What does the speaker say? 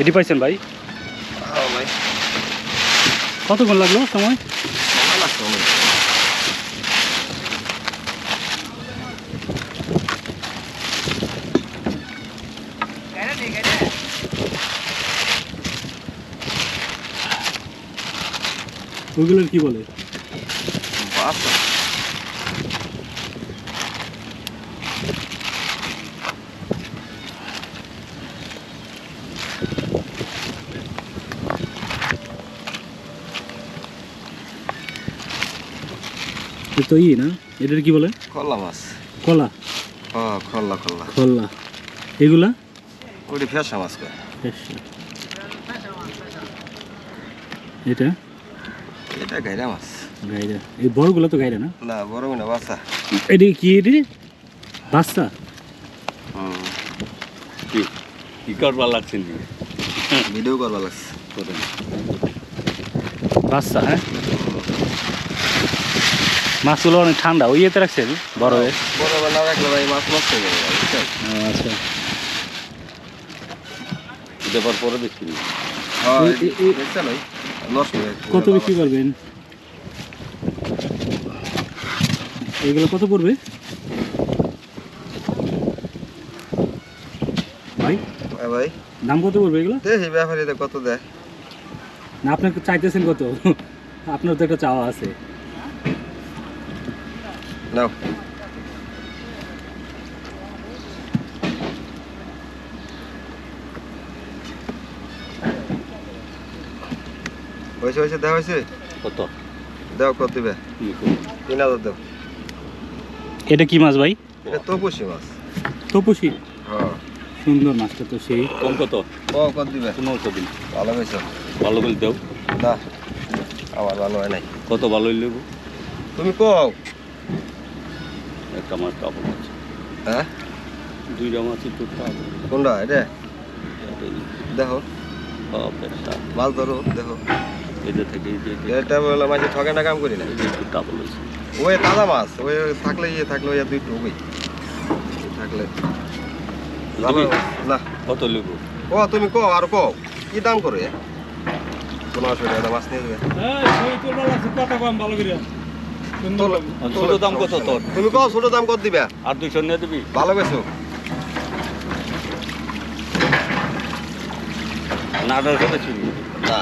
এটি পাইছেন ভাই? হ্যাঁ কতক্ষণ লাগল সময়? অনেক। কি বলে? বাচ্চা তো ই না? এটার কি বলে? খল্লা মাছ। কলা হ্যাঁ খল্লা খল্লা খল্লা এগুলা? ওইটি ফেসা মাছ কয়। এটা? এটা গাইরা মাছ। গাইরা। এই বড়গুলো তো গাইরা না? না বড় না বাচ্চা। এটি কি এটি? বাচ্চা? কি? কি করবার লাগছে ভিডিও করবা লাগছে। বাচ্চা হ্যাঁ? মাছগুলো অনেক ঠান্ডা। ওই ইয়েতে রাখছেন বড় রাখলে ভাই মাছ নষ্ট হয়ে যাবে আচ্ছা। দেবার পরে। হ্যাঁ। কত বিক্রি করবেন? এগুলো কত পড়বে? ভাই? হ্যাঁ ভাই। দাম কত পড়বে এগুলো? দেখি ব্যাপারীতে কত দেয়। না আপনাকে চাইতেছেন কত? আপনার তো একটা চাওয়া আছে। নাও হয়েছে হয়েছে দেওয়া হয়েছে? কত? দেও কত দিবে? তিন হাজার দেও। এটা কি মাছ ভাই? এটা তপসি মাছ। তপসি হ্যাঁ। সুন্দর মাছটা তো সেই। কম কত? ও কত দিবে? পনেরোশো দিন। ভালো হয়েছে ভালো করে দেও। না। আমার ভালো হয় নাই। কত ভালো লেব তুমি কও। একটা মাছ টাবল আছে। হ্যাঁ? দুইটা মাছ একটু টাবল কোনটা? এটা? দেখো। পেশা। মাছ ধরো দেখো। এটা থেকে এটা- এটা বলে মাঝে ঠকে না কাম করি না? একটু ওই তাজা মাছ ওই থাকলে ইয়ে থাকলে ওই দুই টুকুই। থাকলে। না। কত লেব? ও তুমি কো আর কো কি দাম করে? কোনো অসুবিধা মাছ নিয়ে যাবে। ছোট দাম কত তোর? তুমি কো ছোট দাম কত দিবে? আর দুইশো নিয়ে দিবি? ভালো গেছো না আঠারোশো চিনি না।